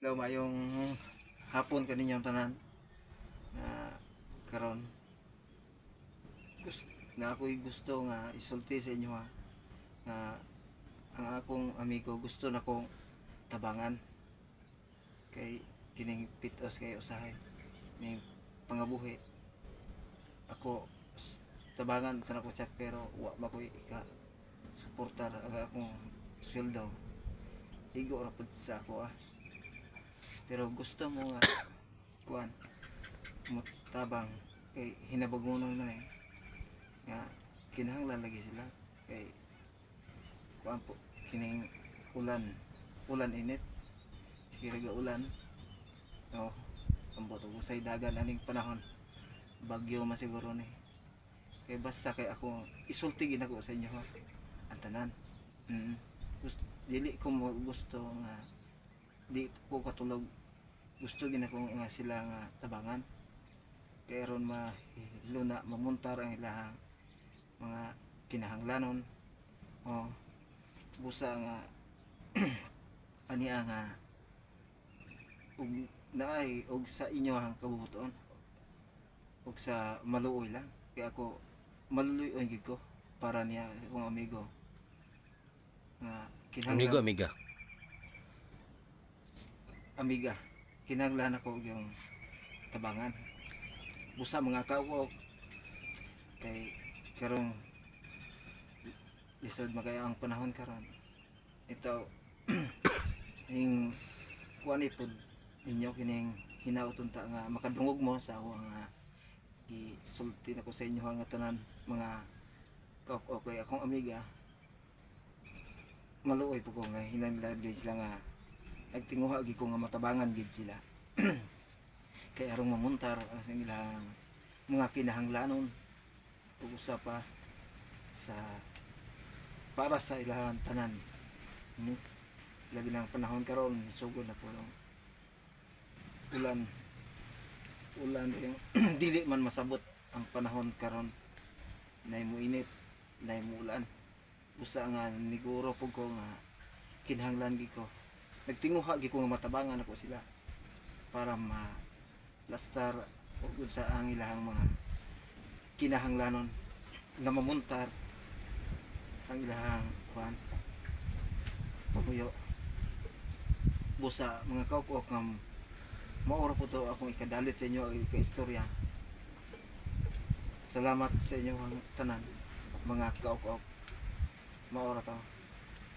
Daw mayong hapon kaninyong tanan na karon. Gusto na ako'y gusto nga isulti sa inyo ha nga ang akong amigo gusto na kong tabangan. Kay kining pitos kay usahay ning pangabuhi. Ako tabangan tanang ko siya pero wa ba ko'y ika suportar ang akong sweldo. Igo ra sa ako ah pero gusto mo nga kuan mo tabang kay hinabagunon man eh. Nga kinahanglan lagi sila. Kay kuan po kining ulan ulan init. Sige raga ulan. No ambot og usay dagan aning panahon. Bagyo man siguro ni. Kay basta kay ako isulti gid ako sa inyo ha. Ang tanan. Mm. gusto, dili ko mo gusto nga di ko katulog gusto gid ako nga sila nga tabangan. Kay ron mahiluna mamuntar ang ilang mga kinahanglanon. O busa nga aniya nga ug naay og sa inyo ang kabubuton. Og sa maluoy lang. Kay ako maluluyon gid ko para niya akong amigo nga Amigo, kinahanglan amiga. amiga kinahanglan ako yung tabangan. Busa mga kawok. Kay karong lisod magaya ang panahon karon. Ito ing kuan ipod ninyo kining hinauton ta nga makadungog mo sa ako nga gisulti na ko sa inyo nga tanan mga kaok okay akong amiga maluoy po ko nga hinanlan gid sila nga nagtinguha gid ko nga matabangan gid sila. Kay arong mamuntar ang ilang mga kinahanglanon ug usa pa sa para sa ilang tanan. Ni labi ng panahon karon sugod na po no? ulan ulan yung dili man masabot ang panahon karon. Na mo init na mo ulan. Usa nga niguro po ko nga kinahanglan gi ko nagtinguha gi matabangan ako sila para ma lastar ug sa ang ilang mga kinahanglanon nga mamuntar ang ilang kuan pamuyo. Busa mga kaukok nga maura po to akong ikadalit sa inyo ang ika-istorya salamat sa inyo ang tanan mga kaukok maura to